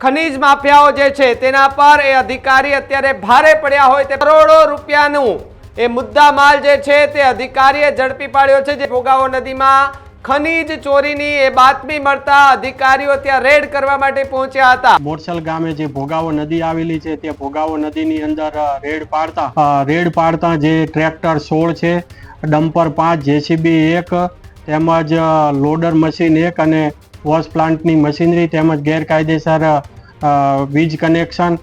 ખનીજ માફિયાઓ જે છે, તેના પર એ અધિકારી અત્યારે ભારે પડ્યા હોય તે કરોડો રૂપિયાનું એ મુદ્દા માલ જે છે, તે અધિકારીએ ઝડપી પાડ્યો છે, જે ભોગાવો નદીમાં ખનીજ ચોરીની એ બાતમી મળતા અધિકારીઓ ત્યાં રેડ કરવા માટે પહોંચ્યા હતા. મોરસલ ગામે જે ભોગાવો નદી આવેલી છે, તે ભોગાવો નદીની અંદર રેડ પાડતા રેડ પાડતા જે ટ્રેક્ટર સોળ છે, ડમ્પર પાંચ, જેસીબી એક, તેમજ લોડર મશીન એક અને વોશ પ્લાન્ટની મશીનરી તેમજ ગેરકાયદેસર વીજ કનેક્શન.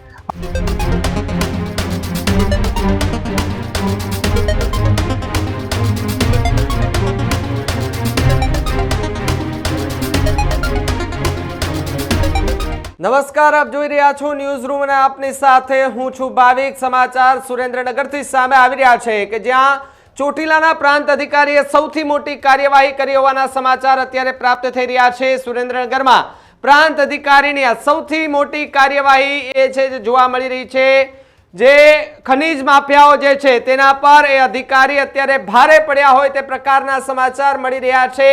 નમસ્કાર, આપ જોઈ રહ્યા છો ન્યૂઝ રૂમ અને આપની સાથે હું છું ભાવિક સમાચાર સુરેન્દ્રનગરથી સામે આવી રહ્યા છે કે જ્યાં ચોટીલાના પ્રાંત અધિકારીએ સૌથી મોટી કાર્યવાહી કરી હોવાના સમાચાર અત્યારે પ્રાપ્ત થઈ રહ્યા છે. સુરેન્દ્રનગરમાં પ્રાંત અધિકારીની આ સૌથી મોટી કાર્યવાહી એ છે જે જોવા મળી રહી છે. જે ખનીજ માફિયાઓ જે છે તેના પર એ અધિકારી અત્યારે ભારે પડ્યા હોય તે પ્રકારના સમાચાર મળી રહ્યા છે.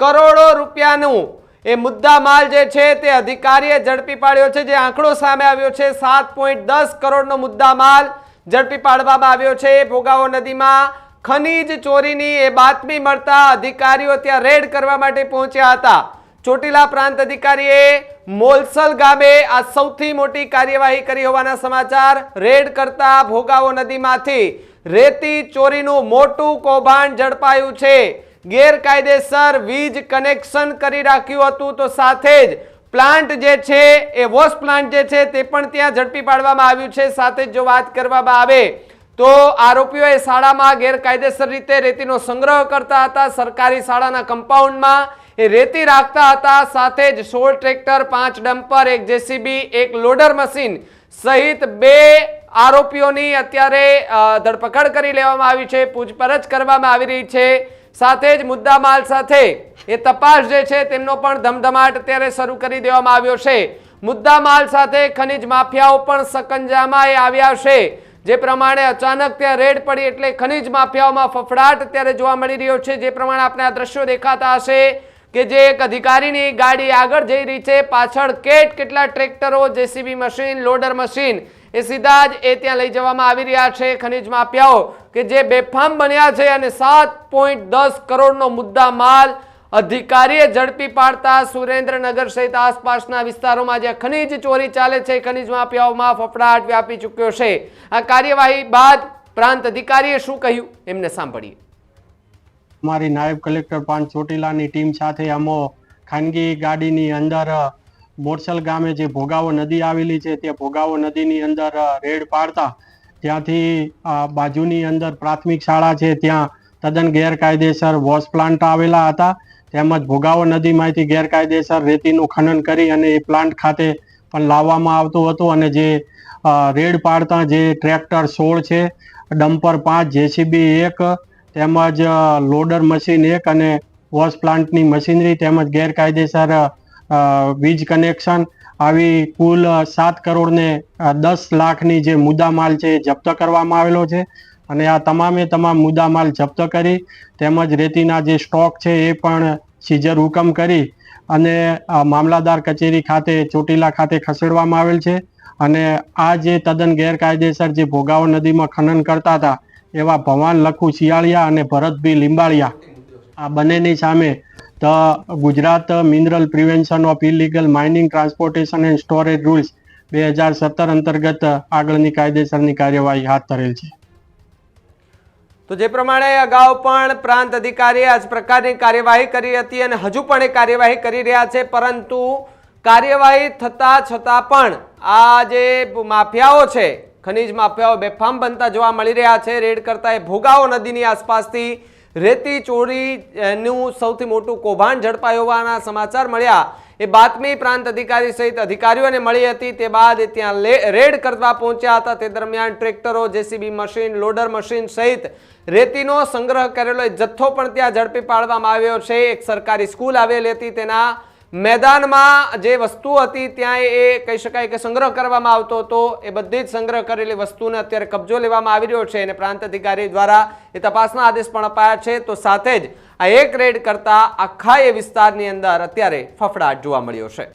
કરોડો રૂપિયાનું એ મુદ્દા માલ જે છે તે અધિકારીએ ઝડપી પાડ્યો છે. જે આંકડો સામે આવ્યો છે, સાત પોઈન્ટ દસ કરોડનો મુદ્દા માલ ઝડપી પાડવામાં આવ્યો છે. ભોગાવો નદીમાં ખનીજ ચોરીની એ બાતમી મળતા અધિકારીઓ ત્યાં રેડ કરવા માટે પહોંચ્યા હતા. ચોટીલા પ્રાંત અધિકારીએ મોલસલ ગામે આ સૌથી મોટી કાર્યવાહી કરી હોવાના સમાચાર રેડ કરતા ભોગાવો નદીમાંથી. રેતી ચોરીનું મોટું કૌભાંડ ઝડપાયું છે. ગેરકાયદેસર વીજ કનેક્શન કરી રાખ્યું હતું તો સાથે જ પ્લાન્ટ જે છે, એ વોશ પ્લાન્ટ જે છે, તે પણ ત્યાં ઝડપી પાડવામાં આવ્યું છે. સાથે જ વાત કરવામાં આવે તો આરોપીઓએ શાળામાં ગેરકાયદેસર રીતે રેતીનો સંગ્રહ કરતા હતા. સરકારી શાળાના કમ્પાઉન્ડમાં એ રેતી રાખતા હતા. સાથે જ સોળ ટ્રેક્ટર, પાંચ ડમ્પર, એક જેસીબી, એક લોડર મશીન સહિત બે આરોપીઓની અત્યારે ધરપકડ કરી લેવામાં આવી છે. પૂછપરછ કરવામાં આવી રહી છે. સાથે જ મુદ્દામાલ સાથે એ તપાસ જે છે તેમનો પણ ધમધમાટ અત્યારે શરૂ કરી દેવામાં આવ્યો છે. મુદ્દામાલ સાથે ખનીજ માફિયાઓ પણ સકંજામાં એ આવ્યા છે. જે પ્રમાણે અચાનક ત્યાં રેડ પડી એટલે ખનીજ માફિયાઓમાં ફફડાટ અત્યારે જોવા મળી રહ્યો છે. જે પ્રમાણે આપણે આ દ્રશ્યો દેખાતા હશે કે જે એક અધિકારીની ગાડી આગળ જઈ રહી છે. પાછળ કેટ કેટલા ટ્રેક્ટરો, જેસીબી મશીન, લોડર મશીન એ સીધા જ એ ત્યાં લઈ જવામાં આવી રહ્યા છે. ખનીજ માફિયાઓ કે જે બેફામ બન્યા છે અને સાત પોઈન્ટ દસ કરોડનો મુદ્દા માલ અધિકારીએ ઝડપી પાડતા સુરેન્દ્રનગર સહિત આસપાસના વિસ્તારોમાં જે ખનીજ ચોરી ચાલે છે ખનીજ માફિયાઓમાં ફફડાટ વ્યાપી ચૂક્યો છે. આ કાર્યવાહી બાદ પ્રાંત અધિકારીએ શું કહ્યું એમને સાંભળીએ. અમારી નાયબ કલેક્ટર પાન ચોટીલાની ટીમ સાથે અમો ખાનગી ગાડીની અંદર અ, બોરસલ ગામે જે ભોગાવો નદી આવેલી છે તે ભોગાવો નદીની અંદર રેડ પાડતા. ત્યાંથી બાજુની અંદર પ્રાથમિક શાળા છે ત્યાં તદ્દન ગેરકાયદેસર વોશ પ્લાન્ટ આવેલા હતા. તેમજ ભોગાવો નદીમાંથી ગેરકાયદેસર રેતીનું ખનન કરી અને એ પ્લાન્ટ ખાતે પણ લાવવામાં આવતું હતું અને જે રેડ પાડતા જે ટ્રેક્ટર સોળ છે, ડમ્પર પાંચ, જેસીબી એક, તેમજ લોડર મશીન એક અને વોશ પ્લાન્ટની મશીનરી તેમજ ગેરકાયદેસર વીજ કનેક્શન આવી કુલ સાત કરોડને દસ લાખની જે મુદ્દામાલ છે એ જપ્ત કરવામાં આવેલો છે. અને આ તમામે તમામ મુદ્દામાલ જપ્ત કરી, તેમજ રેતીના જે સ્ટોક છે એ પણ સીઝર હુકમ કરી અને મામલાદાર કચેરી ખાતે, ચોટીલા ખાતે ખસેડવામાં આવેલ છે. અને આ જે તદ્દન ગેરકાયદેસર જે ભોગાવો નદીમાં ખનન કરતા હતા, એવા ભવાન લખુ શિયાળિયા અને ભરતભી લીંબાળિયા. આ બંનેની સામે the Gujarat mineral prevention of illegal mining transportation and storage rules બે હજાર સત્તર અંતર્ગત આગળની કાયદેસરની કાર્યવાહી હાથ ધરેલ છે. તો જે પ્રમાણે અગાઉ પણ પ્રાંત અધિકારીએ આ જ પ્રકારની કાર્યવાહી કરી હતી અને હજુ પણ એ કાર્યવાહી કરી રહ્યા છે, પરંતુ કાર્યવાહી થતા છતાં પણ આ જે માફિયાઓ છે, ખનીજ માફિયાઓ બેફામ બનતા જોવા મળી રહ્યા છે. રેડ કરતા એ ભોગાવો નદીની આસપાસથી રેતી ચોરીનું સૌથી મોટું કૌભાંડ ઝડપાયું હોવાના સમાચાર મળ્યા. એ બાતમી પ્રાંત અધિકારી સહિત અધિકારીઓને મળી હતી. તે બાદ ત્યાં રેડ કરવા પહોંચ્યા હતા. તે દરમિયાન ટ્રેક્ટરો, જેસીબી મશીન, લોડર મશીન સહિત રેતીનો સંગ્રહ કરેલો જથ્થો પણ ત્યાં ઝડપી પાડવામાં આવ્યો છે. એક સરકારી સ્કૂલ આવેલી હતી. તેના મેદાનમાં જે વસ્તુ હતી ત્યાં એ કહી શકાય કે સંગ્રહ કરવામાં આવતો હતો. એ બધી જ સંગ્રહ કરેલી વસ્તુને અત્યારે કબજો લેવામાં આવી રહ્યો છે અને પ્રાંત અધિકારી દ્વારા એ તપાસના આદેશ પણ અપાયા છે. તો સાથે જ આ એક રેડ કરતા આખા એ વિસ્તારની અંદર અત્યારે ફફડાટ જોવા મળ્યો છે.